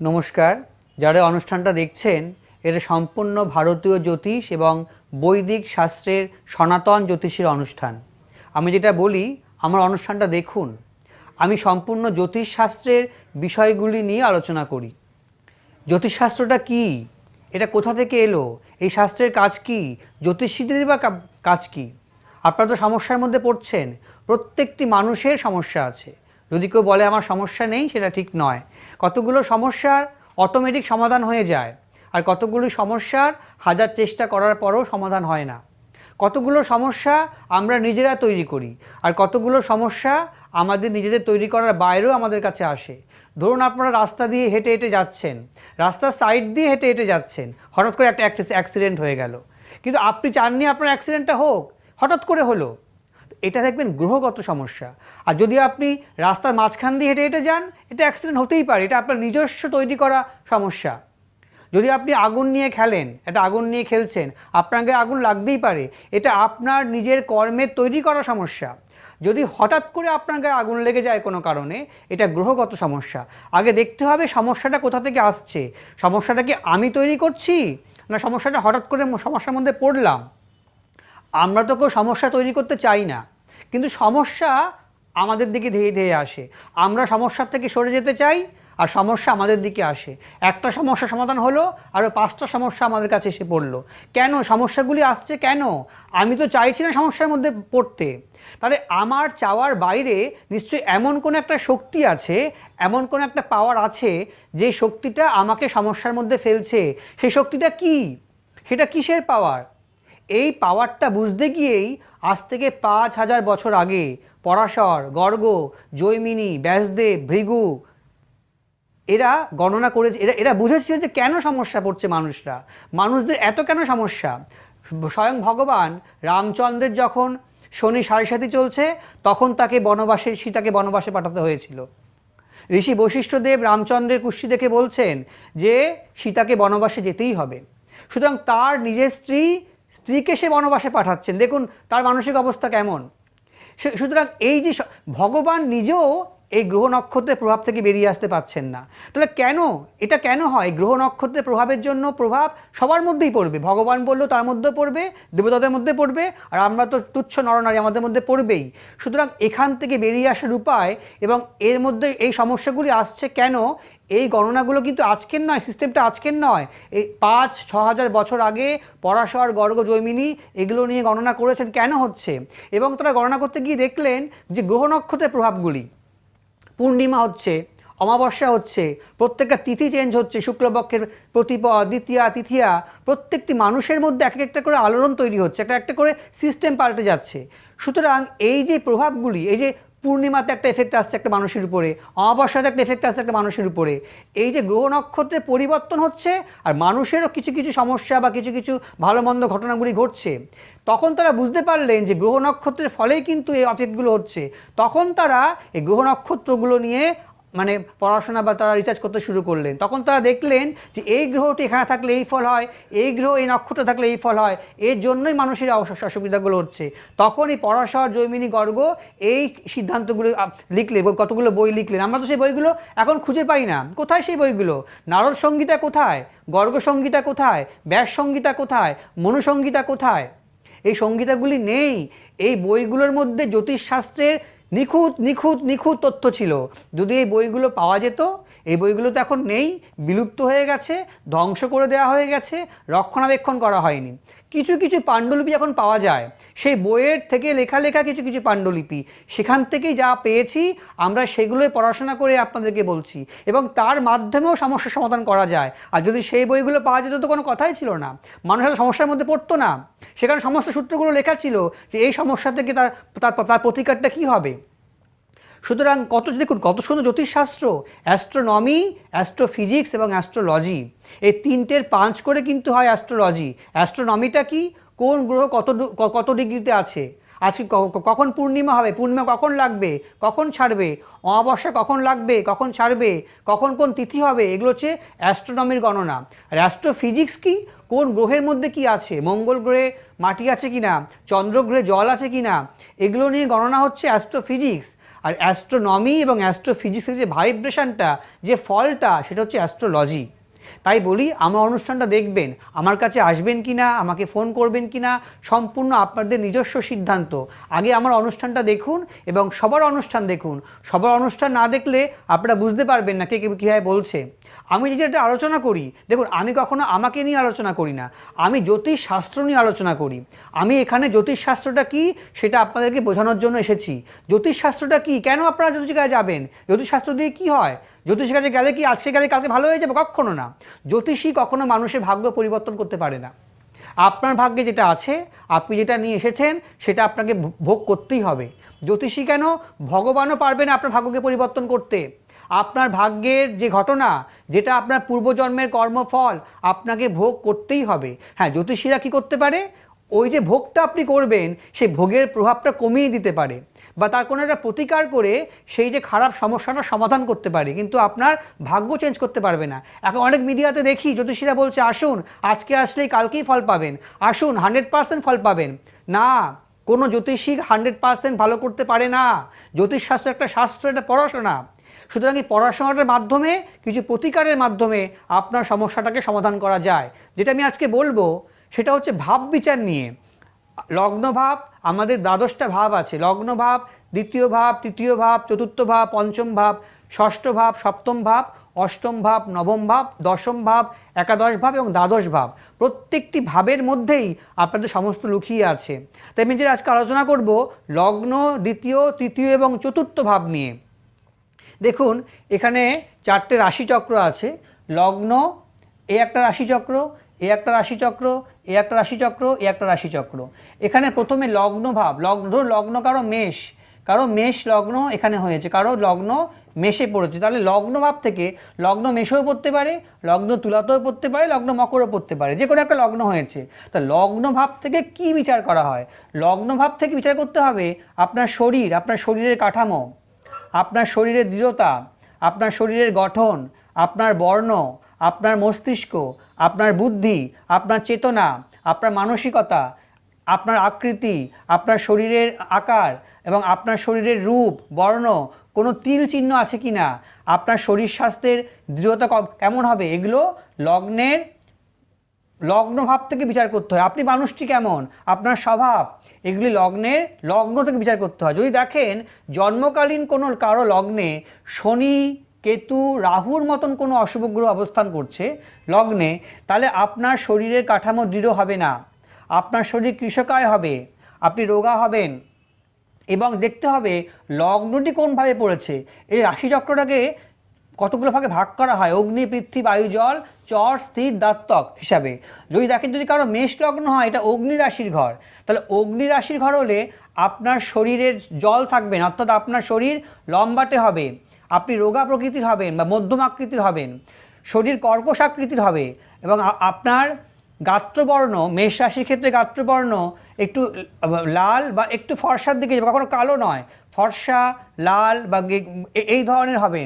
নমস্কার। যারা অনুষ্ঠানটা দেখছেন এটা সম্পূর্ণ ভারতীয় জ্যোতিষ এবং বৈদিক শাস্ত্রের সনাতন জ্যোতিষের অনুষ্ঠান। আমি যেটা বলি, আমার অনুষ্ঠানটা দেখুন। আমি সম্পূর্ণ জ্যোতিষ শাস্ত্রের বিষয়গুলি নিয়ে আলোচনা করি। জ্যোতিষশাস্ত্রটা কি? এটা কোথা থেকে এলো? এই শাস্ত্রের কাজ কি? জ্যোতিষীদের বা কাজ কি? আপনারা তো সমস্যার মধ্যে পড়ছেন। প্রত্যেকটি মানুষের সমস্যা আছে। যদি কেউ বলে, আমার সমস্যা নেই, সেটা ঠিক নয়। কতগুলো সমস্যার অটোমেটিক সমাধান হয়ে যায়, আর কতগুলো সমস্যার হাজার চেষ্টা করার পরও সমাধান হয় না। কতগুলো সমস্যা আমরা নিজেরা তৈরি করি, আর কতগুলো সমস্যা আমাদের নিজেদের তৈরি করার বাইরেও আমাদের কাছে আসে। ধরুন আপনারা রাস্তা দিয়ে হেঁটে হেঁটে যাচ্ছেন, রাস্তার সাইড দিয়ে হেঁটে হেঁটে যাচ্ছেন, হঠাৎ করে একটা অ্যাক্সিডেন্ট হয়ে গেল। কিন্তু আপনি চাননি আপনার অ্যাক্সিডেন্টটা হোক, হঠাৎ করে হলো। এটা দেখবেন গ্রহগত সমস্যা। আর যদি আপনি রাস্তার মাঝখান দিয়ে হেঁটে হেঁটে যান, এটা অ্যাক্সিডেন্ট হতেই পারে, এটা আপনার নিজস্ব তৈরি করা সমস্যা। যদি আপনি আগুন নিয়ে খেলেন এটা আগুন নিয়ে খেলছেন, আপনাকে আগুন লাগতেই পারে, এটা আপনার নিজের কর্মের তৈরি করা সমস্যা। যদি হঠাৎ করে আপনার গায়ে আগুন লেগে যায় কোনো কারণে, এটা গ্রহগত সমস্যা। আগে দেখতে হবে সমস্যাটা কোথা থেকে আসছে। সমস্যাটা কি আমি তৈরি করছি, না সমস্যাটা হঠাৎ করে সমস্যার মধ্যে পড়লাম? আমরা তো কেউ সমস্যা তৈরি করতে চাই না। কিন্তু সমস্যা আমাদের দিকে ধেয়ে ধেয়ে আসে। আমরা সমস্যার থেকে সরে যেতে চাই আর সমস্যা আমাদের দিকে আসে। একটা সমস্যা সমাধান হলো আরও পাঁচটা সমস্যা আমাদের কাছে এসে পড়ল। কেন? সমস্যাগুলি আসছে কেন? আমি তো চাইছি না সমস্যার মধ্যে পড়তে। তাহলে আমার চাওয়ার বাইরে নিশ্চয়ই এমন কোনো একটা শক্তি আছে, এমন কোনো একটা পাওয়ার আছে যে শক্তিটা আমাকে সমস্যার মধ্যে ফেলছে। সেই শক্তিটা কি? সেটা কিসের পাওয়ার এই পাওয়ারটা বুঝতে গিয়েই আজ থেকে পাঁচ হাজার বছর আগে পরাশর, গর্গ, জৈমিনী, ব্যাসদেব, ভৃগু এরা গণনা করেছে, এরা এরা বুঝেছিলেন যে কেন সমস্যা পড়ছে মানুষরা। মানুষদের এত কেন সমস্যা? স্বয়ং ভগবান রামচন্দ্রের যখন শনি সাড়ে সাথী চলছে, তখন তাকে বনবাসে, সীতাকে বনবাসে পাঠাতে হয়েছিল। ঋষি বশিষ্ঠদেব রামচন্দ্রের কুষ্টি দেখে বলছেন যে সীতাকে বনবাসে যেতেই হবে। সুতরাং তার নিজের স্ত্রী স্ত্রীকে সে বনবাসে পাঠাচ্ছেন। দেখুন, তার মানসিক অবস্থা কেমন? সুতরাং এই যে ভগবান নিজেও এই গ্রহ নক্ষত্রের প্রভাব থেকে বেরিয়ে আসতে পাচ্ছেন না। তাহলে কেন? এটা কেন হয়? গ্রহ নক্ষত্রের প্রভাবের জন্য প্রভাব সবার মধ্যেই পড়বে। ভগবান বললেও তার মধ্যে পড়বে, দেবতাদের মধ্যে পড়বে, আর আমরা তো তুচ্ছ নরনারী আমাদের মধ্যে পড়বেই। সুতরাং এখান থেকে বেরিয়ে আসার উপায় এবং এর মধ্যে এই সমস্যাগুলি আসছে কেন? এই গণনাগুলো কিন্তু আজকের নয় সিস্টেমটা আজকের নয়। এই পাঁচ, ছ হাজার বছর আগে পরাশর, গর্গ, জৈমিনী এগুলো নিয়ে গণনা করেছেন কেন হচ্ছে? এবং তারা গণনা করতে গিয়ে দেখলেন যে গ্রহ নক্ষত্রের প্রভাবগুলি। পূর্ণিমা হচ্ছে, অমাবস্যা হচ্ছে, প্রত্যেকটা তিথি চেঞ্জ হচ্ছে, শুক্লপক্ষের প্রতিপদ, দ্বিতীয়া, তিথিয়া, প্রত্যেকটি মানুষের মধ্যে এক একটা করে আলোড়ন তৈরি হচ্ছে, একটা একটা করে সিস্টেম পাল্টে যাচ্ছে। সুতরাং এই যে প্রভাবগুলি, এই যে পূর্ণিমাতে একটা এফেক্ট আসছে একটা মানুষের উপরে, অমাবস্যাতে একটা এফেক্ট আসছে একটা মানুষের উপরে। এই যে গ্রহ নক্ষত্রের পরিবর্তন হচ্ছে আর মানুষেরও কিছু কিছু সমস্যা বা কিছু কিছু ভালো মন্দ ঘটনাগুলি ঘটছে, তখন তারা বুঝতে পারলেন যে গ্রহ নক্ষত্রের ফলেই কিন্তু এই অফেক্টগুলো হচ্ছে। তখন তারা এই গ্রহ নক্ষত্রগুলো নিয়ে মানে পড়াশোনা বা তারা রিসার্চ করতে শুরু করলেন। তখন তারা দেখলেন যে এই গ্রহটি এখানে থাকলে এই ফল হয়, এই গ্রহ এই নক্ষত্র থাকলে এই ফল হয়, এর জন্যই মানুষের অস- অসুবিধাগুলো হচ্ছে। তখন এই পরাশর, জৈমিনী, গর্গ এই সিদ্ধান্তগুলো লিখলে কতগুলো বই লিখলেন। আমরা তো সেই বইগুলো এখন খুঁজে পাই না। কোথায় সেই বইগুলো? নারদ সঙ্গীতা কোথায়? গর্গ সঙ্গীতা কোথায়? ব্যাস সঙ্গীতা কোথায়? মনুসঙ্গীতা কোথায়? এই সংগীতাগুলি নেই। এই বইগুলোর মধ্যে জ্যোতিষশাস্ত্রের নিখুঁত নিখুঁত নিখুঁত তথ্য ছিল। যদি এই বইগুলো পাওয়া যেত, এই বইগুলো তো এখন নেই, বিলুপ্ত হয়ে গেছে, ধ্বংস করে দেওয়া হয়ে গেছে, রক্ষণাবেক্ষণ করা হয়নি। কিছু কিছু পাণ্ডুলিপি এখন পাওয়া যায়। সেই বইয়ের থেকে লেখা লেখা কিছু কিছু পাণ্ডুলিপি। সেখান থেকেই যা পেয়েছি, আমরা সেগুলোই পড়াশোনা করে আপনাদেরকে বলছি। এবং তার মাধ্যমেও সমস্যার সমাধান করা যায়। আর যদি সেই বইগুলো পাওয়া যেত তো কোনো কথাই ছিল না। মানুষ হয়তো সমস্যার মধ্যে পড়তো না। সেখানে সমস্ত সূত্রগুলো লেখা ছিল যে এই সমস্যা থেকে তার তার প্রতিকারটা কী হবে? সুতরাং কত, দেখুন, কত সুন্দর জ্যোতিষশাস্ত্র, অ্যাস্ট্রোনমি, অ্যাস্ট্রোফিজিক্স এবং অ্যাস্ট্রোলজি। এই তিনটের পাঁচ করে কিন্তু হয় অ্যাস্ট্রোলজি। অ্যাস্ট্রোনমিটা কি? কোন গ্রহ কত কত ডিগ্রিতে আছে? আজকে কখন পূর্ণিমা হবে? পূর্ণিমা কখন লাগবে? কখন ছাড়বে? অমাবস্যা কখন লাগবে? কখন ছাড়বে? কখন কোন তিথি হবে? এগুলো হচ্ছে অ্যাস্ট্রোনমির গণনা। আর অ্যাস্ট্রোফিজিক্স কি? কোন গ্রহের মধ্যে কি আছে? মঙ্গল গ্রহে মাটি আছে কি না চন্দ্র গ্রহে জল আছে কি না এগুলো নিয়ে গণনা হচ্ছে অ্যাস্ট্রোফিজিক্স। আর অ্যাস্ট্রোনমি এবং অ্যাস্ট্রোফিজিক্সের যে ভাইব্রেশনটা যে ফলটা সেটা হচ্ছে অ্যাস্ট্রোলজি। তাই বলি, আমার অনুষ্ঠানটা দেখবেন, আমার কাছে আসবেন কি না আমাকে ফোন করবেন কি না সম্পূর্ণ আপনাদের নিজস্ব সিদ্ধান্ত। আগে আমার অনুষ্ঠানটা দেখুন এবং সবার অনুষ্ঠান দেখুন। সবার অনুষ্ঠান না দেখলে আপনারা বুঝতে পারবেন না কে কে কীভাবে বলছে। আমি যে যেটা আলোচনা করি। দেখুন, আমি কখনো আমাকে নিয়ে আলোচনা করি না। আমি জ্যোতিষ শাস্ত্র নিয়ে আলোচনা করি। আমি এখানে জ্যোতিষ শাস্ত্রটা কী সেটা আপনাদেরকে বোঝানোর জন্য এসেছি। জ্যোতিষ শাস্ত্রটা কী? কেন আপনারা জ্যোতিষ কাছে যাবেন? জ্যোতিষ শাস্ত্র দিয়ে কী হয়? জ্যোতিষ কাছে গেলে কি আজকে গেলে কালকে ভালো হয়ে যাবে? কখনো না। জ্যোতিষী কখনো মানুষের ভাগ্য পরিবর্তন করতে পারে না। আপনার ভাগ্যে যেটা আছে, আপনি যেটা নিয়ে এসেছেন, সেটা আপনাকে ভোগ করতেই হবে। জ্যোতিষী কেন? ভগবানও পারবে না আপনার ভাগ্যকে পরিবর্তন করতে। আপনার ভাগ্যের যে ঘটনা, যেটা আপনার পূর্বজন্মের কর্মফল, আপনাকে ভোগ করতেই হবে। হ্যাঁ জ্যোতিষীরা কি করতে পারে? ওই যে ভোগটা আপনি করবেন, সেই ভোগের প্রভাবটা কমিয়ে দিতে পারে। বা তার কোনো একটা প্রতিকার করে সেই যে খারাপ সমস্যাটা সমাধান করতে পারে, কিন্তু আপনার ভাগ্য চেঞ্জ করতে পারবে না। এখন অনেক মিডিয়াতে দেখি, জ্যোতিষীরা বলছে, আসুন, আজকে আসলেই কালকেই ফল পাবেন। আসুন হান্ড্রেড পার্সেন্ট ফল পাবেন। না, কোনো জ্যোতিষী হান্ড্রেড পার্সেন্ট ভালো করতে পারে না। জ্যোতিষশাস্ত্র একটা শাস্ত্র এটা পড়াশোনা। সুতরাং এই পড়াশোনাটার মাধ্যমে, কিছু প্রতিকারের মাধ্যমে আপনার সমস্যাটাকে সমাধান করা যায়। যেটা আমি আজকে বলব, সেটা হচ্ছে ভাব বিচার নিয়ে। লগ্ন ভাব, আমাদের দ্বাদশটা ভাব আছে। লগ্ন ভাব, দ্বিতীয় ভাব, তৃতীয় ভাব, চতুর্থ ভাব, পঞ্চম ভাব, ষষ্ঠ ভাব, সপ্তম ভাব, অষ্টম ভাব, নবম ভাব, দশম ভাব, একাদশ ভাব এবং দ্বাদশ ভাব। প্রত্যেকটি ভাবের মধ্যেই আপনাদের সমস্ত লুকিয়ে আছে। তাই আমি যে আজকে আলোচনা করব লগ্ন, দ্বিতীয়, তৃতীয় এবং চতুর্থ ভাব নিয়ে। দেখুন, এখানে চারটে রাশিচক্র আছে। লগ্ন, এ একটা রাশিচক্র, এ একটা রাশিচক্র এ একটা রাশিচক্র, এ একটা রাশিচক্র। এখানে প্রথমে লগ্ন ভাব, লগ্ন লগ্ন কারও মেষ কারও মেষ লগ্ন এখানে হয়েছে, কারও লগ্ন মেষে পড়েছে। তাহলে লগ্ন ভাব থেকে লগ্ন মেষেও পড়তে পারে, লগ্ন তুলাতেও পড়তে পারে, লগ্ন মকরও পড়তে পারে। যে কোনো একটা লগ্ন হয়েছে। তা লগ্ন ভাব থেকে কি বিচার করা হয়? লগ্ন ভাব থেকে বিচার করতে হবে আপনার শরীর, আপনার শরীরের কাঠামো, আপনার শরীরের দৃঢ়তা, আপনার শরীরের গঠন, আপনার বর্ণ, আপনার মস্তিষ্ক আপনার বুদ্ধি, আপনার চেতনা, আপনার মানসিকতা, আপনার আকৃতি, আপনার শরীরের আকার এবং আপনার শরীরের রূপ, বর্ণ, কোনো তিল চিহ্ন আছে কি না, আপনার শরীর স্বাস্থ্যের দৃঢ়তা কেমন হবে, এগুলো লগ্নের লগ্ন ভাব থেকে বিচার করতে হয়। আপনি মানুষটি কেমন? আপনার স্বভাব, এগুলি লগ্নের লগ্ন থেকে বিচার করতে হয়। যদি দেখেন, জন্মকালীন কোনো কারও লগ্নে শনি কেতু রাহুর মতন কোনো অশুভ গ্রহ অবস্থান করছে লগ্নে, তাহলে আপনার শরীরের কাঠামো দৃঢ় হবে না। আপনার শরীর কৃষকায় হবে, আপনি রোগা হবেন এবং দেখতে হবে লগ্নটি কোনভাবে পড়েছে। এই রাশিচক্রটাকে কতগুলো ভাগে ভাগ করা হয়? অগ্নি, পৃথ্বী, বায়ু, জল, চর, স্থির দাত্তক হিসাবে। যদি দেখেন যদি কারও মেষ লগ্ন হয়, এটা অগ্নি রাশির ঘর। তাহলে অগ্নি রাশির ঘর হলে আপনার শরীরের জল থাকবেন অর্থাৎ আপনার শরীর লম্বাটে হবে। আপনি রোগা প্রকৃতির হবেন বা মধ্যম আকৃতির হবেন, শরীর কর্কশ আকৃতির হবে এবং আপনার গাত্রবর্ণ, মেষ রাশির ক্ষেত্রে গাত্রবর্ণ একটু লাল বা একটু ফর্সার দিকে যাবে, কখনো কালো নয়, ফর্সা, লাল বা এই ধরনের হবে,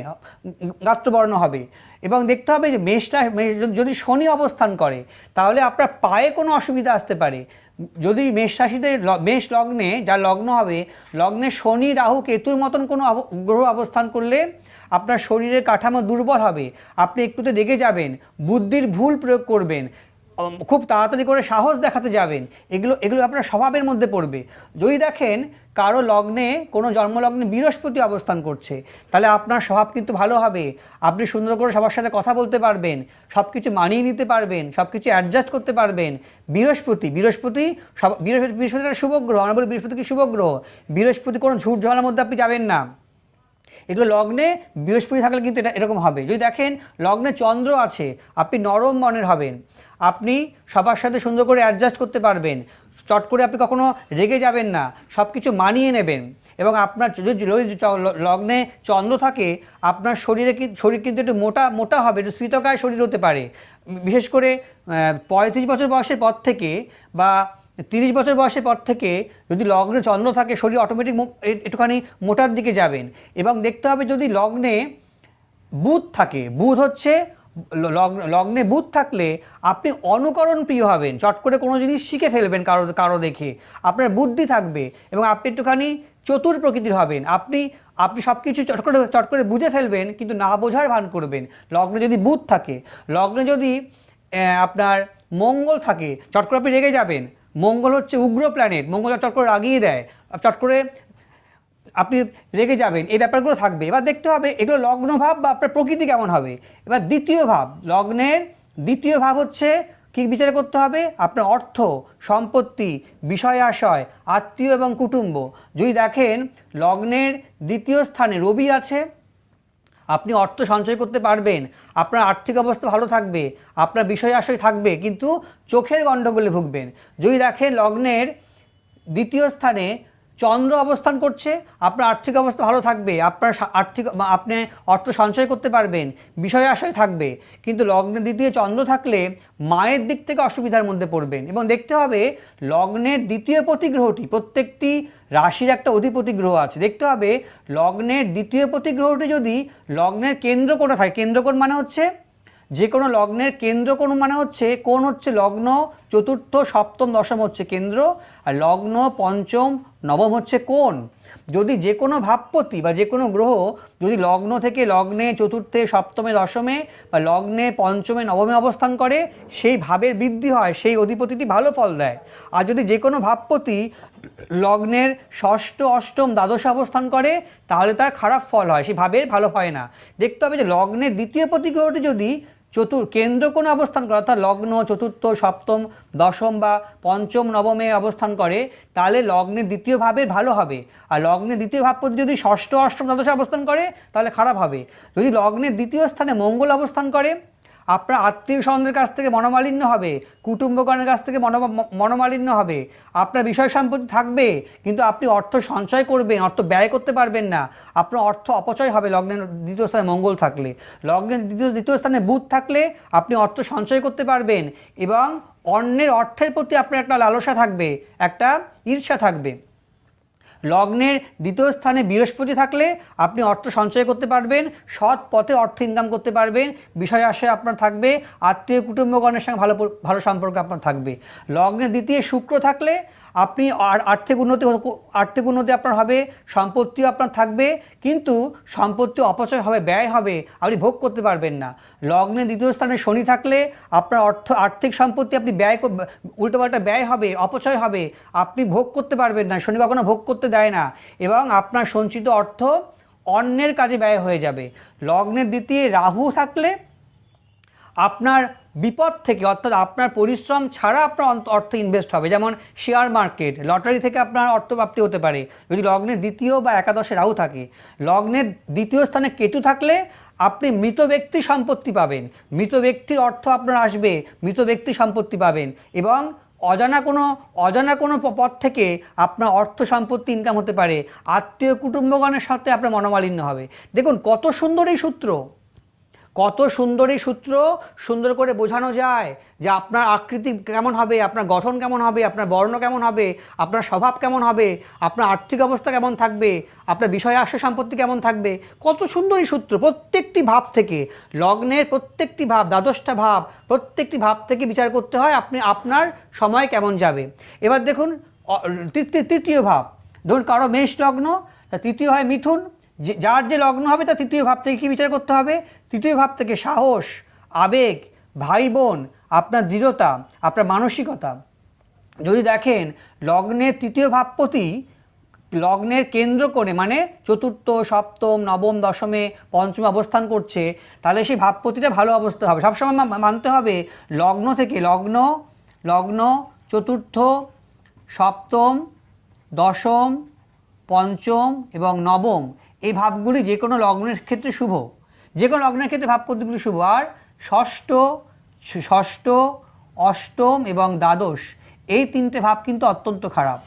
গাত্রবর্ণ হবে এবং দেখতে হবে যে মেষটা যদি শনি অবস্থান করে, তাহলে আপনার পায়ে কোনো অসুবিধা আসতে পারে। যদি মেষ রাশিতে মেষ লগ্নে, যা লগ্ন হবে, লগ্নে শনি, রাহু, কেতুর মতন কোনো গ্রহ অবস্থান করলে আপনার শরীরের কাঠামো দুর্বল হবে। আপনি একটুতে রেগে যাবেন, বুদ্ধির ভুল প্রয়োগ করবেন খুব তাড়াতাড়ি করে সাহস দেখাতে যাবেন। এগুলো এগুলো আপনার স্বভাবের মধ্যে পড়বে। যদি দেখেন কারও লগ্নে, কোনো জন্মলগ্নে বৃহস্পতি অবস্থান করছে, তাহলে আপনার স্বভাব কিন্তু ভালো হবে। আপনি সুন্দর করে সবার সাথে কথা বলতে পারবেন সব কিছু মানিয়ে নিতে পারবেন সব কিছু অ্যাডজাস্ট করতে পারবেন। বৃহস্পতি বৃহস্পতি সব বৃহস্পতি একটা শুভ গ্রহ। আমরা বলি বৃহস্পতি কি শুভ গ্রহ? বৃহস্পতি কোনো ঝুট ঝামেলার মধ্যে আপনি যাবেন না। এগুলো লগ্নে বৃহস্পতি থাকলে কিন্তু এটা এরকম হবে। যদি দেখেন লগ্নে চন্দ্র আছে, আপনি নরম মনের হবেন। আপনি সবার সাথে সুন্দর করে অ্যাডজাস্ট করতে পারবেন। চট করে আপনি কখনো রেগে যাবেন না। সব কিছু মানিয়ে নেবেন। এবং আপনার লগ্নে চন্দ্র থাকে, আপনার শরীরে কি শরীর কিন্তু একটু মোটা মোটা হবে, একটু স্ফীতকায় শরীর হতে পারে। বিশেষ করে পঁয়ত্রিশ বছর বয়সের পর থেকে বা তিরিশ বছর বয়সের পর থেকে যদি লগ্নে চন্দ্র থাকে, শরীর অটোমেটিক একটুখানি মোটার দিকে যাবেন। এবং দেখতে হবে যদি লগ্নে বুধ থাকে, বুধ হচ্ছে লগ্ন বুধ থাকলে আপনি অনুকরণ প্রিয় হবেন। চট করে কোনো জিনিস শিখে ফেলবেন কারও কারও দেখে। আপনার বুদ্ধি থাকবে এবং আপনি একটুখানি চতুর প্রকৃতির হবেন। আপনি আপনি সব কিছু চট করে চট করে বুঝে ফেলবেন, কিন্তু না বোঝার ভান করবেন। লগ্নে যদি বুধ থাকে, লগ্নে যদি আপনার মঙ্গল থাকে, চট করে আপনি রেগে যাবেন। মঙ্গল হচ্ছে উগ্র প্ল্যানেট মঙ্গল চট করে রাগিয়ে দেয়। চট করে আপনি রেগে যাবেন, এই ব্যাপারগুলো থাকবে। এবার দেখতে হবে এগুলো লগ্ন ভাব বা আপনার প্রকৃতি কেমন হবে। এবার দ্বিতীয় ভাব, লগ্নের দ্বিতীয় ভাব হচ্ছে কি বিচার করতে হবে? আপনার অর্থ, সম্পত্তি বিষয় আশয় আত্মীয় এবং কুটুম্ব। যদি দেখেন লগ্নের দ্বিতীয় স্থানে রবি আছে, আপনি অর্থ সঞ্চয় করতে পারবেন, আপনার আর্থিক অবস্থা ভালো থাকবে, আপনার বিষয় আশয় থাকবে, কিন্তু চোখের গণ্ডগোলে ভুগবেন। যদি দেখেন লগ্নের দ্বিতীয় স্থানে চন্দ্র অবস্থান করছে, আপনার আর্থিক অবস্থা ভালো থাকবে, আপনার আর্থিক আপনি অর্থ সঞ্চয় করতে পারবেন, বিষয় আশয় থাকবে, কিন্তু লগ্নে দ্বিতীয় চন্দ্র থাকলে মায়ের দিক থেকে অসুবিধার মধ্যে পড়বেন। এবং দেখতে হবে, লগ্নের দ্বিতীয় প্রতিগ্রহটি, প্রত্যেকটি রাশির একটা অধিপতি গ্রহ আছে। দেখতে হবে, লগ্নের দ্বিতীয় প্রতিগ্রহটি যদি লগ্নের কেন্দ্র কোণে থাকে কেন্দ্রকোণ মানে হচ্ছে, যে কোনো লগ্নের কেন্দ্র কোন মানে হচ্ছে কোন হচ্ছে লগ্ন, চতুর্থ, সপ্তম, দশম হচ্ছে কেন্দ্র, আর লগ্ন, পঞ্চম নবম হচ্ছে কোন যদি যে কোনো ভাবপতি বা যে কোনো গ্রহ যদি লগ্ন থেকে লগ্নে চতুর্থে, সপ্তমে, দশমে বা লগ্নে, পঞ্চমে, নবমে অবস্থান করে, সেই ভাবের বৃদ্ধি হয়, সেই অধিপতিটি ভালো ফল দেয়। আর যদি যে কোনো ভাবপতি লগ্নের ষষ্ঠ, অষ্টম, দ্বাদশ অবস্থান করে, তাহলে তার খারাপ ফল হয়, সেই ভাবের ভালো হয় না। দেখতে হবে যে লগ্নের দ্বিতীয় প্রতিগ্রহটি যদি চতুর, কেন্দ্র কোনো অবস্থান করে, অর্থাৎ লগ্ন চতুর্থ, সপ্তম, দশম বা পঞ্চম, নবমে অবস্থান করে, তাহলে লগ্নে দ্বিতীয় ভাবে ভালো হবে। আর লগ্নে দ্বিতীয় ভাব প্রতি যদি ষষ্ঠ, অষ্টম, দ্বাদশে অবস্থান করে, তাহলে খারাপ হবে। যদি লগ্নের দ্বিতীয় স্থানে মঙ্গল অবস্থান করে আপনার আত্মীয় স্বজনদের কাছ থেকে মনোমালিন্য হবে, কুটুম্বগণের কাছ থেকে মনো মনোমালিন্য হবে। আপনার বিষয় সম্পত্তি থাকবে, কিন্তু আপনি অর্থ সঞ্চয় করবেন, অর্থ ব্যয় করতে পারবেন না। আপনার অর্থ অপচয় হবে লগ্নের দ্বিতীয় স্থানে মঙ্গল থাকলে। লগ্নের দ্বিতীয় দ্বিতীয় স্থানে বুধ থাকলে আপনি অর্থ সঞ্চয় করতে পারবেন এবং অন্যের অর্থের প্রতি আপনার একটা লালসা থাকবে, একটা ঈর্ষা থাকবে। লগ্নের দ্বিতীয় স্থানে বৃহস্পতি থাকলে আপনি অর্থ সঞ্চয় করতে পারবেন, সৎ পথে অর্থ ইনকাম করতে পারবেন, বিষয় আশয় আপনার থাকবে, আত্মীয় কুটুম্বগণের সঙ্গে ভালো ভালো সম্পর্ক আপনার থাকবে। লগ্নের দ্বিতীয় শুক্র থাকলে আপনি আর- আর্থিক উন্নতি আর্থিক উন্নতি আপনার হবে, সম্পত্তিও আপনার থাকবে, কিন্তু সম্পত্তি অপচয় হবে, ব্যয় হবে, আপনি ভোগ করতে পারবেন না। লগ্নে দ্বিতীয় স্থানে শনি থাকলে আপনার অর্থ, আর্থিক সম্পত্তি আপনি ব্যয় উল্টোপাল্টা ব্যয় হবে, অপচয় হবে, আপনি ভোগ করতে পারবেন না, শনি কখনো ভোগ করতে দেয় না, এবং আপনার সঞ্চিত অর্থ অন্যের কাজে ব্যয় হয়ে যাবে। লগ্নের দ্বিতীয় রাহু থাকলে আপনার বিপদ থেকে, অর্থাৎ আপনার পরিশ্রম ছাড়া আপনার অর্থ ইনভেস্ট হবে। যেমন শেয়ার মার্কেট লটারি থেকে আপনার অর্থপ্রাপ্তি হতে পারে। যদি লগ্নের দ্বিতীয় বা একাদশে রাহু থাকে, লগ্নের দ্বিতীয় স্থানে কেতু থাকলে আপনি মৃত ব্যক্তি সম্পত্তি পাবেন। মৃত ব্যক্তির অর্থ আপনার আসবে, মৃত ব্যক্তি সম্পত্তি পাবেন এবং অজানা কোনো অজানা কোনো পথ থেকে আপনার অর্থ সম্পত্তি ইনকাম হতে পারে। আত্মীয় কুটুম্বগণের সাথে আপনার মনোমালিন্য হবে। দেখুন, কত সুন্দর এই সূত্র। কত সুন্দর এই সূত্র সুন্দর করে বোঝানো যায় যে আপনার আকৃতি কেমন হবে, আপনার গঠন কেমন হবে, আপনার বর্ণ কেমন হবে, আপনার স্বভাব কেমন হবে, আপনার আর্থিক অবস্থা কেমন থাকবে, আপনার বিষয় আশ্য সম্পত্তি কেমন থাকবে। কত সুন্দর এই সূত্র প্রত্যেকটি ভাব থেকে, লগ্নের প্রত্যেকটি ভাব, দ্বাদশটা ভাব, প্রত্যেকটি ভাব থেকে বিচার করতে হয় আপনি, আপনার সময় কেমন যাবে। এবার দেখুন তৃতীয় ভাব। ধরুন কারও মেষ লগ্ন তৃতীয় হয় মিথুন যে যার যে লগ্ন হবে তার তৃতীয় ভাব থেকে কী বিচার করতে হবে? তৃতীয় ভাব থেকে সাহস, আবেগ ভাই বোন আপনার দৃঢ়তা, আপনার মানসিকতা। যদি দেখেন, লগ্নের তৃতীয় ভাবপতি লগ্নের কেন্দ্র করে মানে চতুর্থ, সপ্তম, নবম, দশমে, পঞ্চম অবস্থান করছে, তাহলে সেই ভাবপতিটা ভালো অবস্থা হবে। সবসময় মানতে হবে, লগ্ন থেকে লগ্ন লগ্ন, চতুর্থ, সপ্তম, দশম, পঞ্চম এবং নবম এই ভাবগুলি যে কোনো লগ্নের ক্ষেত্রে শুভ। যে কোনো লগ্নের ক্ষেত্রে ভাবপতিগুলি শুভ। আর ষষ্ঠ ষষ্ঠ, অষ্টম এবং দ্বাদশ, এই তিনটে ভাব কিন্তু অত্যন্ত খারাপ।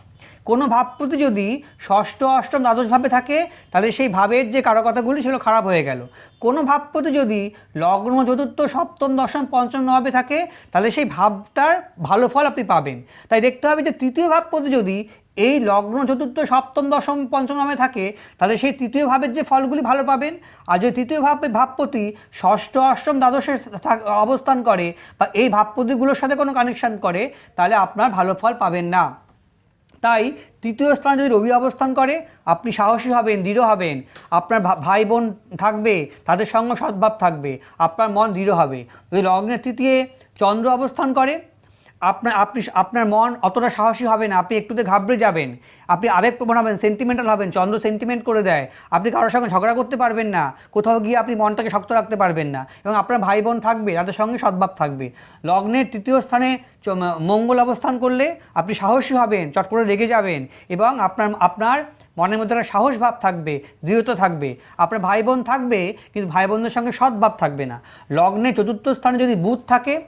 কোনো ভাবপতি যদি ষষ্ঠ, অষ্টম, দ্বাদশ ভাবে থাকে, তাহলে সেই ভাবের যে কারকতাগুলি সেগুলো খারাপ হয়ে গেল। কোনো ভাবপতি যদি লগ্ন, চতুর্থ, সপ্তম, দশম, পঞ্চম ভাবে থাকে, তাহলে সেই ভাবটার ভালো ফল আপনি পাবেন। তাই দেখতে হবে যে তৃতীয় ভাবপতি যদি এই লগ্ন চতুর্থ সপ্তম দশম পঞ্চম থাকে, তাহলে সেই তৃতীয় ভাবের যে ফলগুলি ভালো পাবেন, আর যদি তৃতীয় ভাবে ভাবপতি ষষ্ঠ, অষ্টম দ্বাদশে অবস্থান করে বা এই ভাবপতিগুলোর সাথে কোনো কানেকশান করে, তাহলে আপনার ভালো ফল পাবেন না। তাই তৃতীয় স্থানে যদি রবি অবস্থান করে, আপনি সাহসী হবেন, দৃঢ় হবেন, আপনার ভাই বোন থাকবে, তাদের সঙ্গে সদ্ভাব থাকবে, আপনার মন দৃঢ় হবে। যদি লগ্নের তৃতীয় চন্দ্র অবস্থান করে আপনার, আপনি আপনার মন অতটা সাহসী হবে না। আপনি একটুতে ঘাবড়ে যাবেন। আপনি আবেগপ্রবণ হবেন সেন্টিমেন্টাল হবেন, চন্দ্র সেন্টিমেন্ট করে দেয়। আপনি কারোর সঙ্গে ঝগড়া করতে পারবেন না। কোথাও গিয়ে আপনি মনটাকে শক্ত রাখতে পারবেন না। এবং আপনার ভাই বোন থাকবে, তাদের সঙ্গে সদ্ভাব থাকবে। লগ্নের তৃতীয় স্থানে মঙ্গল অবস্থান করলে আপনি সাহসী হবেন, চট করে রেগে যাবেন। এবং আপনার আপনার মনের মধ্যে একটা সাহস ভাব থাকবে, দৃঢ়তা থাকবে। আপনার ভাই বোন থাকবে, কিন্তু ভাই বোনদের সঙ্গে সদ্ভাব থাকবে না। লগ্নে চতুর্থ স্থানে যদি বুধ থাকে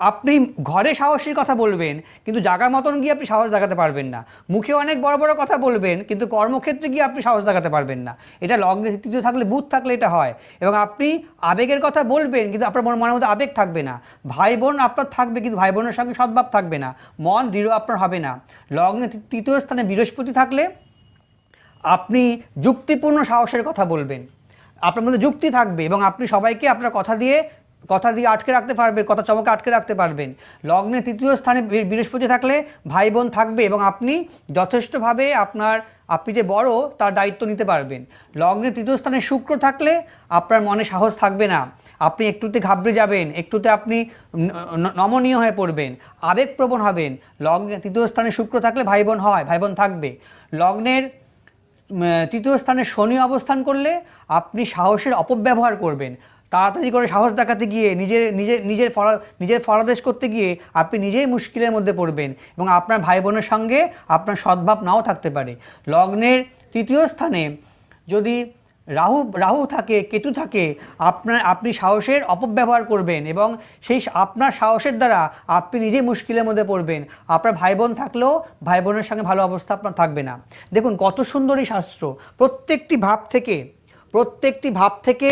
আপনি ঘরে সাহসীর কথা বলবেন, কিন্তু জায়গার মতন গিয়ে আপনি সাহস দেখাতে পারবেন না। মুখে অনেক বড় বড় কথা বলবেন, কিন্তু কর্মক্ষেত্রে গিয়ে আপনি সাহস দেখাতে পারবেন না। এটা লগ্নে তৃতীয় থাকলে, বুধ থাকলে এটা হয়। এবং আপনি আবেগের কথা বলবেন, কিন্তু আপনার মন- মনের মধ্যে আবেগ থাকবে না। ভাই বোন আপনার থাকবে, কিন্তু ভাই বোনের সঙ্গে সদ্ভাব থাকবে না। মন দৃঢ় আপনার হবে না। লগ্নে তৃতীয় স্থানে বৃহস্পতি থাকলে, আপনি যুক্তিপূর্ণ সাহসের কথা বলবেন। আপনার মধ্যে যুক্তি থাকবে এবং আপনি সবাইকে আপনার কথা দিয়ে কথা দিয়ে আটকে রাখতে পারবেন কথা চমকে আটকে রাখতে পারবেন। লগ্নে তৃতীয় স্থানে বৃহস্পতি থাকলে ভাই বোন থাকবে এবং আপনি যথেষ্টভাবে আপনার, আপনি যে বড় তার দায়িত্ব নিতে পারবেন। লগ্নে তৃতীয় স্থানে শুক্র থাকলে আপনার মনে সাহস থাকবে না। আপনি একটুতে ঘাবড়ে যাবেন, একটুতে আপনি নমনীয় হয়ে পড়বেন, আবেগপ্রবণ হবেন। লগ্নে তৃতীয় স্থানে শুক্র থাকলে ভাই বোন হয় ভাই বোন থাকবে। লগ্নের তৃতীয় স্থানে শনি অবস্থান করলে আপনি সাহসের অপব্যবহার করবেন। তাড়াতাড়ি করে সাহস দেখাতে গিয়ে নিজের নিজের নিজের ফলা, নিজের ফলাদেশ করতে গিয়ে আপনি নিজেই মুশকিলের মধ্যে পড়বেন এবং আপনার ভাই বোনের সঙ্গে আপনার সদ্ভাব নাও থাকতে পারে। লগ্নের তৃতীয় স্থানে যদি রাহু রাহু থাকে, কেতু থাকে, আপনার, আপনি সাহসের অপব্যবহার করবেন এবং সেই আপনার সাহসের দ্বারা আপনি নিজেই মুশকিলের মধ্যে পড়বেন। আপনার ভাই বোন থাকলেও ভাই বোনের সঙ্গে ভালো অবস্থা আপনার থাকবে না। দেখুন কত সুন্দর শাস্ত্র। প্রত্যেকটি ভাব থেকে, প্রত্যেকটি ভাব থেকে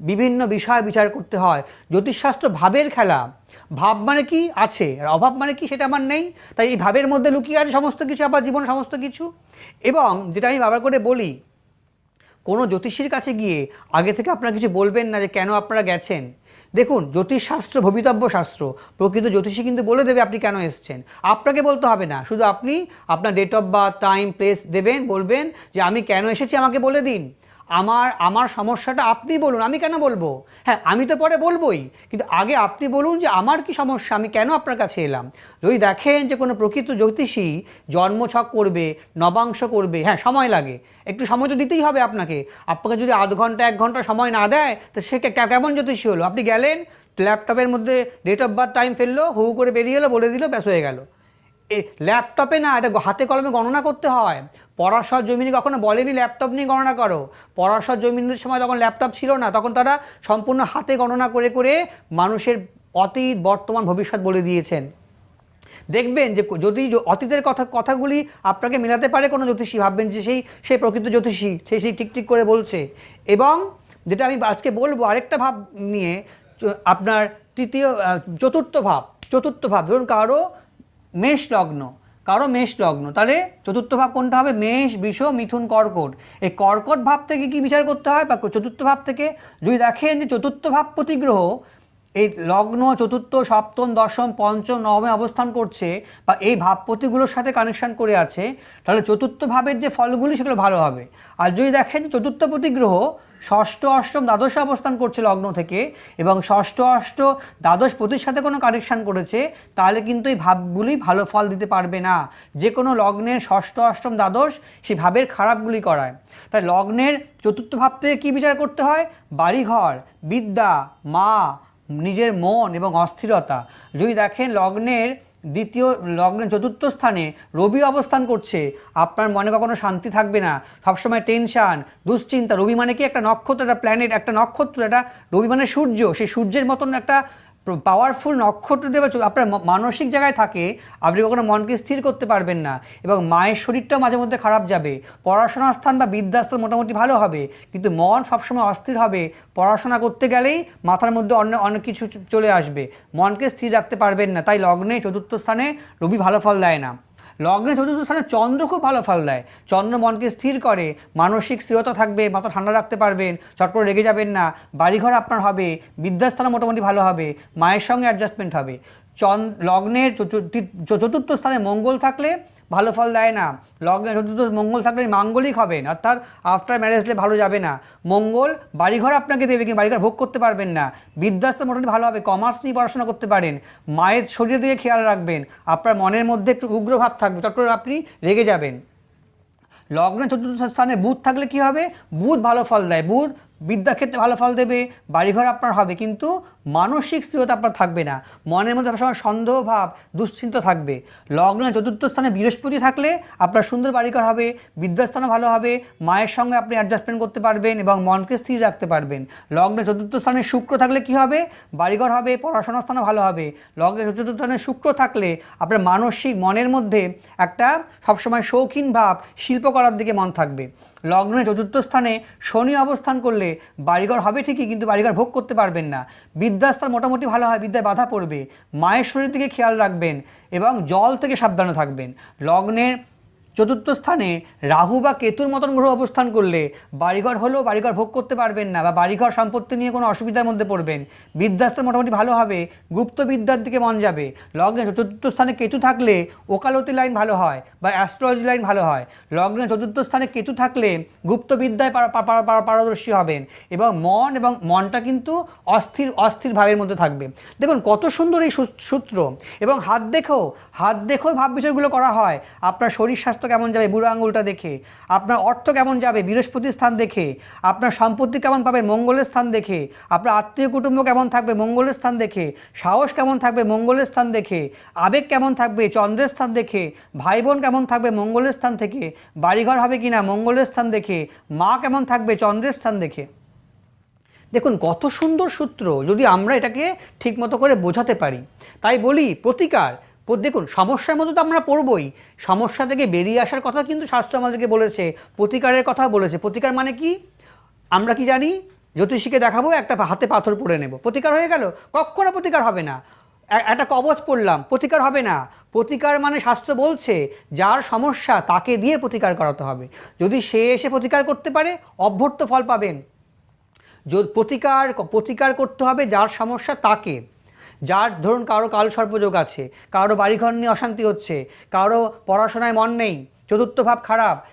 বিভিন্ন বিষয় বিচার করতে হয়। জ্যোতিষশাস্ত্র ভাবের খেলা। ভাব মানে কি? আছে। আর অভাব মানে কি? সেটা আমার নেই। তাই এই ভাবের মধ্যে লুকিয়ে আছে সমস্ত কিছু, আবার জীবন সমস্ত কিছু। এবং যেটা আমি বাবার করে বলি, কোনো জ্যোতিষীর কাছে গিয়ে আগে থেকে আপনারা কিছু বলবেন না যে কেন আপনারা গেছেন? দেখুন, জ্যোতিষশাস্ত্র ভবিতব্য শাস্ত্র প্রকৃত জ্যোতিষী কিন্তু বলে দেবে আপনি কেন এসছেন। আপনাকে বলতে হবে না। শুধু আপনি আপনার date of birth time place দেবেন, বলবেন যে আমি কেন এসেছি আমাকে বলে দিন। আমার আমার সমস্যাটা আপনি বলুন, আমি কেন বলব? হ্যাঁ আমি তো পরে বলবোই, কিন্তু আগে আপনি বলুন যে আমার কি সমস্যা, আমি কেন আপনার কাছে এলাম? যদি দেখেন যে কোনো প্রকৃত জ্যোতিষী জন্মছক করবে, নবাংশ করবে হ্যাঁ সময় লাগে। একটু সময় তো দিতেই হবে আপনাকে। আপনাকে যদি আধ ঘণ্টা, এক ঘণ্টা সময় না দেয়, তো সে কেমন জ্যোতিষী হলো? আপনি গেলেন, ল্যাপটপের মধ্যে ডেট অফ বার্থ টাইম ফেলল, হু হু করে বেরিয়ে এলো, বলে দিল, ব্যাস হয়ে গেল। এ, ল্যাপটপে না, এটা হাতে কলমে গণনা করতে হয়। পরাশর জমিনি কখনো বলেনি ল্যাপটপ নিয়ে গণনা করো। পরাশর জমিনের সময় তখন ল্যাপটপ ছিল না, তখন তারা সম্পূর্ণ হাতে গণনা করে করে মানুষের অতীত, বর্তমান, ভবিষ্যৎ বলে দিয়েছেন। দেখবেন যে যদি অতীতের কথা, কথাগুলি আপনাকে মেলাতে পারে, কোনো জ্যোতিষী ভাববেন যে সেই সেই প্রকৃত জ্যোতিষী, সেই সেই ঠিক ঠিক করে বলছে। এবং যেটা আমি আজকে বলব, আরেকটা ভাব নিয়ে আপনার তৃতীয় চতুর্থ ভাব চতুর্থ ভাব, ধরুন কারও মেষ লগ্ন। কারও মেষ লগ্ন? তাহলে চতুর্থ ভাব কোনটা হবে? মেষ বিষ মিথুন, কর্কট। এই কর্কট ভাব থেকে কি বিচার করতে হয়? বা চতুর্থ ভাব থেকে? যদি দেখেন যে চতুর্থ ভাব প্রতিগ্রহ, এই লগ্ন চতুর্থ, সপ্তম, দশম, পঞ্চম, নবমে অবস্থান করছে বা এই ভাবপতিগুলোর সাথে কানেকশন করে আছে, তাহলে চতুর্থ ভাবের যে ফলগুলি, সেগুলো ভালো হবে। আর যদি দেখেন চতুর্থ প্রতিগ্রহ ষষ্ঠ অষ্টম দ্বাদশে অবস্থান করছে লগ্ন থেকে এবং ষষ্ঠ অষ্ট দ্বাদশ পতির সাথে কোনো কানেকশান করেছে, তাহলে কিন্তু এই ভাবগুলি ভালো ফল দিতে পারবে না। যে কোনো লগ্নের ষষ্ঠ অষ্টম দ্বাদশ সেই ভাবের খারাপগুলি করায়। তাই লগ্নের চতুর্থ ভাব থেকে কী বিচার করতে হয়? বাড়িঘর, বিদ্যা, মা, নিজের মন এবং অস্থিরতা। যদি দেখেন লগ্নের দ্বিতীয় লগ্নে চতুর্থ স্থানে রবি অবস্থান করছে। আপনার মনে কখনো শান্তি থাকবে না? সবসময় টেনশান, দুশ্চিন্তা। রবি মানে কি? একটা নক্ষত্র, একটা প্ল্যানেট একটা নক্ষত্র, একটা রবি মানে সূর্য। সেই সূর্যের মতন একটা পাওয়ারফুল নক্ষত্র দেবে আপনার মানসিক জায়গায় থাকে, আপনি কখনো মনকে স্থির করতে পারবেন না, এবং মায়ের শরীরটাও মাঝে মধ্যে খারাপ যাবে, পড়াশোনার স্থান বা বিদ্যাস্থান মোটামুটি ভালো হবে, কিন্তু মন সবসময় অস্থির হবে, পড়াশোনা করতে গেলেই মাথার মধ্যে অন্য অনেক কিছু চলে আসবে, মনকে স্থির রাখতে পারবেন না, তাই লগ্নে চতুর্থ স্থানে রবি ভালো ফল দেয় না। লগ্নে চতুর্থ স্থানে চন্দ্র খুব ভালো ফল দেয়। চন্দ্র মনকে স্থির করে, মানসিক স্থিরতা থাকবে, মাথা ঠান্ডা রাখতে পারবেন, চট করে রেগে যাবেন না, বাড়িঘর আপনার হবে, বিদ্যাস্থান মোটামুটি ভালো হবে, মায়ের সঙ্গে অ্যাডজাস্টমেন্ট হবে। চন লগ্নের চতুর্থ স্থানে মঙ্গল থাকলে ভালো ফল দেয় না। লগ্নে চতুর্থ মঙ্গল থাকলে মাঙ্গলিক হবেন, অর্থাৎ আফটার ম্যারেজলে ভালো যাবে না। মঙ্গল বাড়িঘর আপনাকে দেবে, কিন্তু বাড়িঘর ভোগ করতে পারবেন না। বিদ্যাস্থান মোটামুটি ভালো হবে কমার্স নিয়ে পড়াশোনা করতে পারেন। মায়ের শরীরের দিকে খেয়াল রাখবেন, আপনার মনের মধ্যে একটু উগ্রভাব থাকবে চট আপনি রেগে যাবেন। লগ্নে চতুর্থ স্থানে বুধ থাকলে কি হবে? বুধ ভালো ফল দেয়, বুধ বিদ্যাক্ষেত্রে ভালো ফল দেবে, বাড়িঘর আপনার হবে, কিন্তু মানসিক স্থিরতা আপনার থাকবে না। মনের মধ্যে সবসময় সন্দেহ ভাব, দুশ্চিন্তা থাকবে। লগ্নে চতুর্থ স্থানে বৃহস্পতি থাকলে আপনার সুন্দর বাড়িঘর হবে বিদ্যাস্থানও ভালো হবে, মায়ের সঙ্গে আপনি অ্যাডজাস্টমেন্ট করতে পারবেন এবং মনকে স্থির রাখতে পারবেন। লগ্নে চতুর্থ স্থানে শুক্র থাকলে কি হবে? বাড়িঘর হবে, পড়াশোনার স্থানও ভালো হবে। লগ্নে চতুর্থ স্থানে শুক্র থাকলে আপনার মানসিক মনের মধ্যে একটা সবসময় শৌখিন ভাব, শিল্প করার দিকে মন থাকবে। লগ্নে চতুর্থ স্থানে শনি অবস্থান করলে বাড়িঘর হবে ঠিকই, কিন্তু বাড়িঘর ভোগ করতে পারবেন না। বিদ্যাস্থান মোটামুটি ভালো হয় বিদ্যায় বাধা পড়বে। মায়ের শরীর দিকে খেয়াল রাখবেন এবং জল থেকে সাবধানে থাকবেন। লগ্নের চতুর্থ স্থানে রাহু বা কেতুর মতন গ্রহ অবস্থান করলে বাড়িঘর হলেও বাড়িঘর ভোগ করতে পারবেন না বা বাড়িঘর সম্পত্তি নিয়ে কোনো অসুবিধার মধ্যে পড়বেন। বিদ্যাস্থান মোটামুটি ভালো হবে, গুপ্ত বিদ্যার দিকে মন যাবে। লগ্নে চতুর্থ স্থানে কেতু থাকলে ওকালতি লাইন ভালো হয় বা অ্যাস্ট্রোলজি লাইন ভালো হয়। লগ্নে চতুর্থ স্থানে কেতু থাকলে গুপ্ত বিদ্যায় পার- পার- পার- পার- পারদর্শী হবেন এবং মন এবং মনটা কিন্তু অস্থির অস্থির ভাবের মধ্যে থাকবে। দেখুন, কত সুন্দর এই সূত্র এবং হাত দেখো হাত দেখেও ভাব বিষয়গুলো করা হয়। আপনার শরীর স্বাস্থ্য কেমন যাবে বুড়ো আঙুলটা দেখে? আপনার অর্থ কেমন যাবে বৃহস্পতির স্থান দেখে? আপনার সম্পত্তি কেমন পাবে মঙ্গলের স্থান দেখে? আপনার আত্মীয় কুটুম্ব কেমন থাকবে মঙ্গলের স্থান দেখে? সাহস কেমন থাকবে মঙ্গলের স্থান দেখে? আবেগ কেমন থাকবে চন্দ্রের স্থান দেখে? ভাই বোন কেমন থাকবে মঙ্গলের স্থান থেকে? বাড়িঘর হবে কিনা মঙ্গলের স্থান দেখে? মা কেমন থাকবে চন্দ্রের স্থান দেখে? দেখুন, কত সুন্দর সূত্র যদি আমরা এটাকে ঠিকমতো করে বোঝাতে পারি। তাই বলি, প্রতিকার দেখুন, সমস্যার মধ্যে তো আমরা পড়বই। সমস্যা থেকে বেরিয়ে আসার কথা কিন্তু শাস্ত্র আমাদেরকে বলেছে, প্রতিকারের কথা বলেছে। প্রতিকার মানে কি? আমরা কি জানি? জ্যোতিষীকে দেখাবো, একটা হাতে পাথর পড়ে নেব। প্রতিকার হয়ে গেল? কখনো প্রতিকার হবে না। একটা কবচ পড়লাম, প্রতিকার হবে না। প্রতিকার মানে শাস্ত্র বলছে, যার সমস্যা তাকে দিয়ে প্রতিকার করাতে হবে। যদি সে এসে প্রতিকার করতে পারে, অভ্যর্থ ফল পাবেন। প্রতিকার প্রতিকার করতে হবে যার সমস্যা তাকে। যার ধরুন কারও কাল সর্পযোগ আছে, কারও বাড়িঘর নিয়ে অশান্তি হচ্ছে, কারও পড়াশোনায় মন নেই, চতুর্থ ভাব খারাপ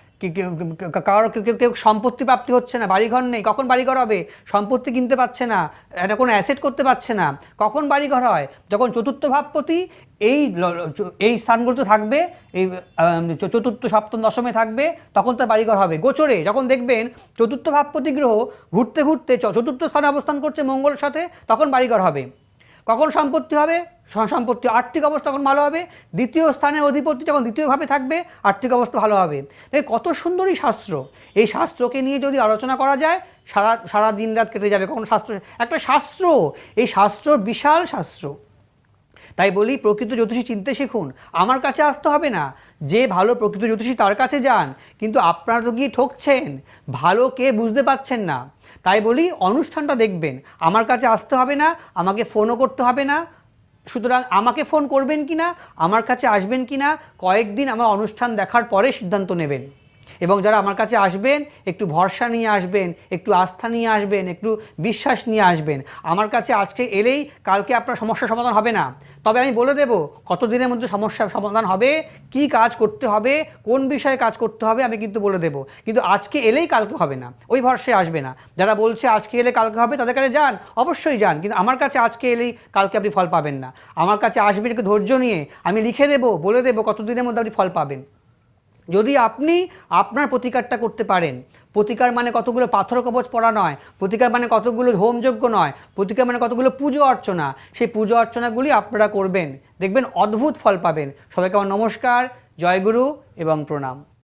কারও কেউ কেউ- সম্পত্তি প্রাপ্তি হচ্ছে না, বাড়িঘর নেই, কখন বাড়িঘর হবে? সম্পত্তি কিনতে পারছে না এটা কোনো অ্যাসেট করতে পারছে না, কখন বাড়িঘর হয়? যখন চতুর্থ ভাবপতি এই এই স্থানগুলোতে থাকবে, এই চতুর্থ, সপ্তম, দশমে থাকবে, তখন তার বাড়িঘর হবে। গোচরে যখন দেখবেন চতুর্থ ভাবপতি গ্রহ ঘুরতে ঘুরতে চতুর্থ স্থানে অবস্থান করছে মঙ্গলের সাথে, তখন বাড়িঘর হবে। কখন সম্পত্তি হবে? সম্পত্তি আর্থিক অবস্থা তখন ভালো হবে? দ্বিতীয় স্থানের অধিপতি যখন দ্বিতীয়ভাবে থাকবে, আর্থিক অবস্থা ভালো হবে। তাই কত সুন্দর এই শাস্ত্র। এই শাস্ত্রকে নিয়ে যদি আলোচনা করা যায়, সারা সারা দিন রাত কেটে যাবে। কখন শাস্ত্র, একটা শাস্ত্র। এই শাস্ত্র বিশাল শাস্ত্র। তাই বলি, প্রকৃত জ্যোতিষী চিনতে শিখুন। আমার কাছে আসতে হবে না। যে ভালো প্রকৃত জ্যোতিষী তার কাছে যান। কিন্তু আপনারা তো গিয়ে ঠকছেন। ভালো কে বুঝতে পারছেন না। তাই বলি, অনুষ্ঠানটা দেখবেন। আমার কাছে আসতে হবে না, আমাকে ফোনও করতে হবে না। সুতরাং আমাকে ফোন করবেন কি না আমার কাছে আসবেন কি না কয়েকদিন আমার অনুষ্ঠান দেখার পরে সিদ্ধান্ত নেবেন। এবং যারা আমার কাছে আসবেন, একটু ভরসা নিয়ে আসবেন, একটু আস্থা নিয়ে আসবেন, একটু বিশ্বাস নিয়ে আসবেন, আমার কাছে আজকে এলেই কালকে আপনার সমস্যার সমাধান হবে না। তবে আমি বলে দেব কত দিনের মধ্যে সমস্যার সমাধান হবে, কি কাজ করতে হবে, কোন বিষয়ে কাজ করতে হবে, আমি কিন্তু বলে দেব। কিন্তু আজকে এলেই কালকে হবে না, ওই ভরসায় আসবে না। যারা বলছে আজকে এলে কালকে হবে, তাদের কাছে যান, অবশ্যই যান, কিন্তু আমার কাছে আজকে এলেই কালকে আপনি ফল পাবেন না। আমার কাছে আসবেন একটু ধৈর্য নিয়ে, আমি লিখে দেবো, বলে দেবো কত দিনের মধ্যে আপনি ফল পাবেন। যদি আপনি আপনার প্রতিকারটা করতে পারেন, প্রতিকার মানে কতগুলো পাথর কবচ পড়া নয়, প্রতিকার মানে কতগুলো হোমযোগ্য নয়, প্রতিকার মানে কতগুলো পুজো অর্চনা, সেই পুজো অর্চনাগুলি আপনারা করবেন, দেখবেন অদ্ভুত ফল পাবেন। সবাইকে আমার নমস্কার জয়গুরু এবং প্রণাম।